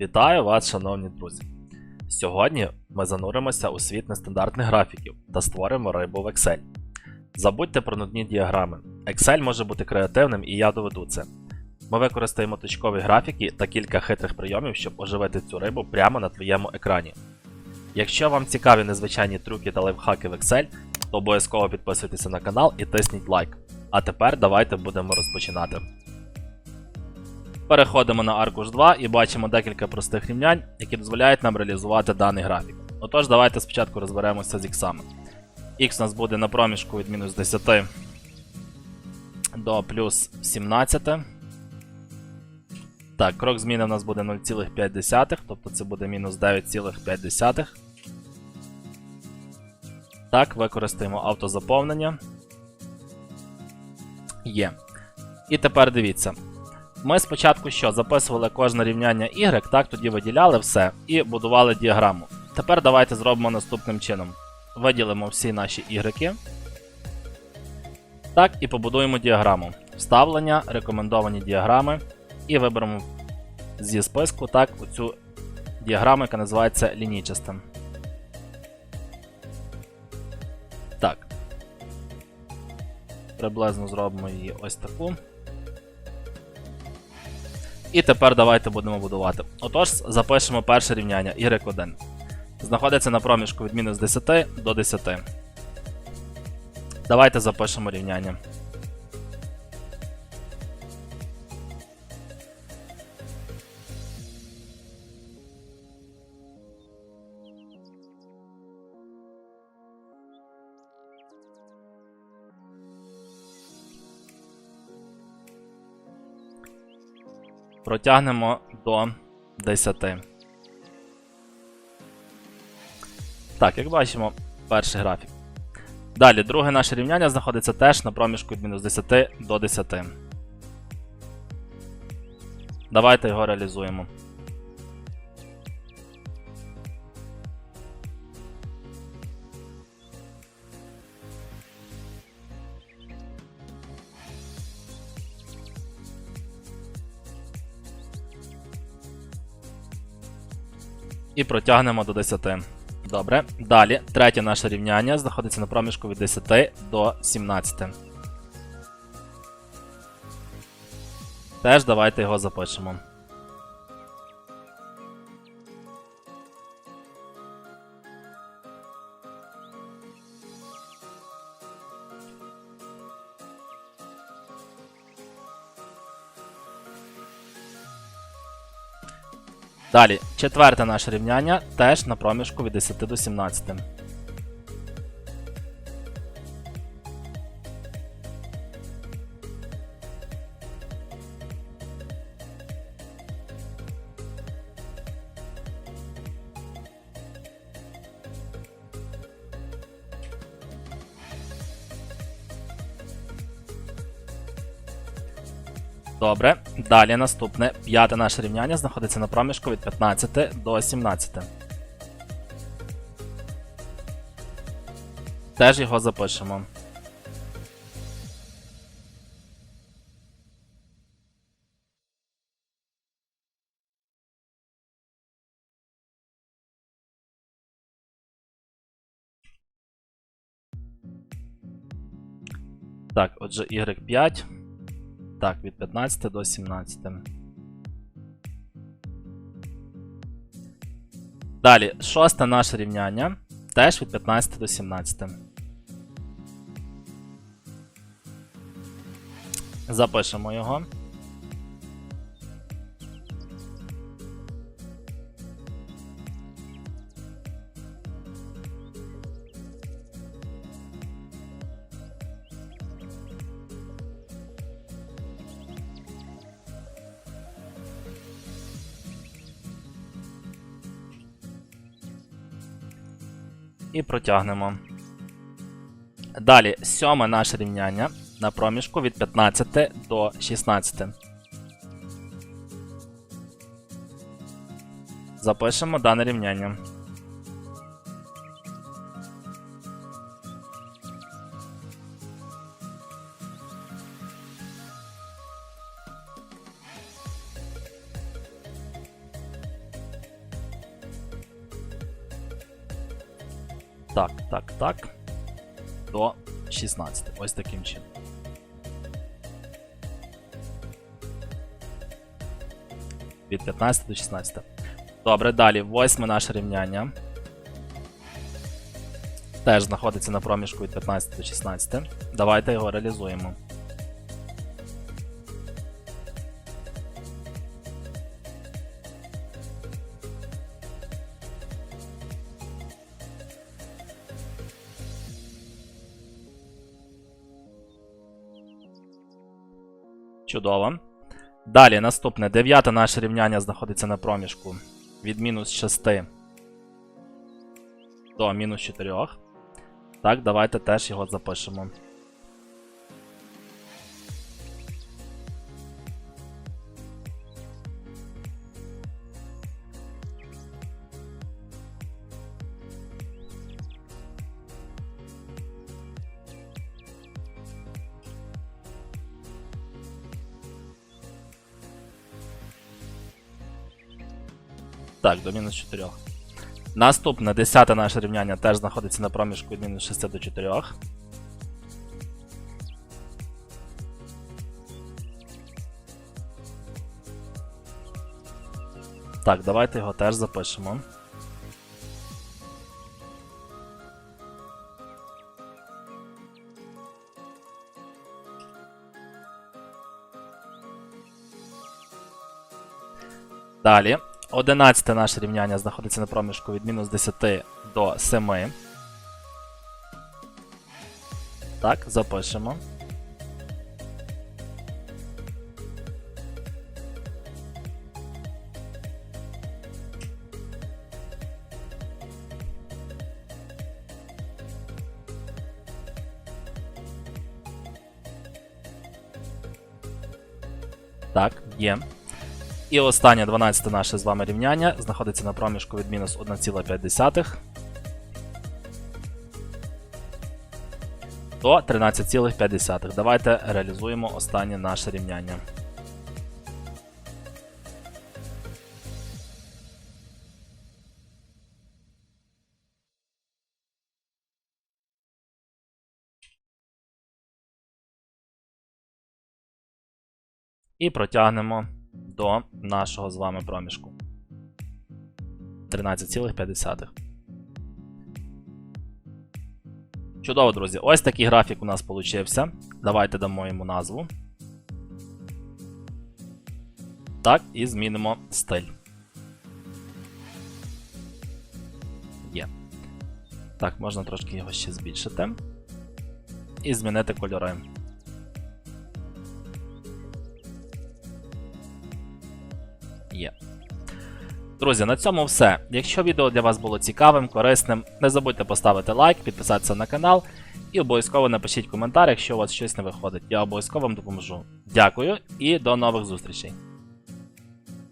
Вітаю вас, шановні друзі! Сьогодні ми зануримося у світ нестандартних графіків та створимо рибу в Excel. Забудьте про нудні діаграми. Excel може бути креативним і я доведу це. Ми використаємо точкові графіки та кілька хитрих прийомів, щоб оживити цю рибу прямо на твоєму екрані. Якщо вам цікаві незвичайні трюки та лайфхаки в Excel, то обов'язково підписуйтеся на канал і тисніть лайк. А тепер давайте будемо розпочинати. Переходимо на аркуш 2 і бачимо декілька простих рівнянь, які дозволяють нам реалізувати даний графік. Отож, давайте спочатку розберемося з іксами. Х у нас буде на проміжку від мінус 10 до плюс 17. Так, крок зміни у нас буде 0,5, тобто це буде мінус 9,5. Так, використаємо автозаповнення. Є. І тепер дивіться. Ми спочатку що? Записували кожне рівняння y, так, тоді виділяли все і будували діаграму. Тепер давайте зробимо наступним чином. Виділимо всі наші y. Так, і побудуємо діаграму. Вставлення, рекомендовані діаграми. І виберемо зі списку так, оцю діаграму, яка називається лінійчастим. Так. Приблизно зробимо її ось таку. І тепер давайте будемо будувати. Отож, запишемо перше рівняння y1. Знаходиться на проміжку від мінус 10 до 10. Давайте запишемо рівняння. Протягнемо до 10. Так, як бачимо, перший графік. Далі, друге наше рівняння знаходиться теж на проміжку від мінус 10 до 10. Давайте його реалізуємо. І протягнемо до 10. Добре. Далі, третє наше рівняння знаходиться на проміжку від 10 до 17. Теж давайте його запишемо. Далі, четверте наше рівняння теж на проміжку від 10 до 17. Добре. Далі наступне п'яте наше рівняння знаходиться на проміжку від 15 до 17. Теж його запишемо. Так, отже, y5. Так, від 15 до 17. Далі, шосте наше рівняння. Теж від 15 до 17. Запишемо його. І протягнемо. Далі, сьоме наше рівняння на проміжку від 15 до 16. Запишемо дане рівняння. Так, так, так. До 16. Ось таким чином. Від 15 до 16. Добре, далі. Восьме наше рівняння. Теж знаходиться на проміжку від 15 до 16. Давайте його реалізуємо. Чудово. Далі, наступне. Дев'яте наше рівняння знаходиться на проміжку від мінус 6 до мінус 4. Так, давайте теж його запишемо. Так, до мінус 4. Наступне, десяте наше рівняння теж знаходиться на проміжку від мінус 6 до 4. Так, давайте його теж запишемо. Далі. Одинадцяте наше рівняння знаходиться на проміжку від мінус 10 до 7. Так, запишемо. Так, є. І останнє 12 наше з вами рівняння знаходиться на проміжку від мінус 1,5 до 13,5. Давайте реалізуємо останнє наше рівняння. І протягнемо до нашого з вами проміжку. 13,5. Чудово, друзі. Ось такий графік у нас получився. Давайте дамо йому назву. Так, і змінимо стиль. Є. Так, можна трошки його ще збільшити. І змінити кольори. Є. Друзі, на цьому все. Якщо відео для вас було цікавим, корисним, не забудьте поставити лайк, підписатися на канал і обов'язково напишіть коментар, якщо у вас щось не виходить. Я обов'язково вам допоможу. Дякую і до нових зустрічей.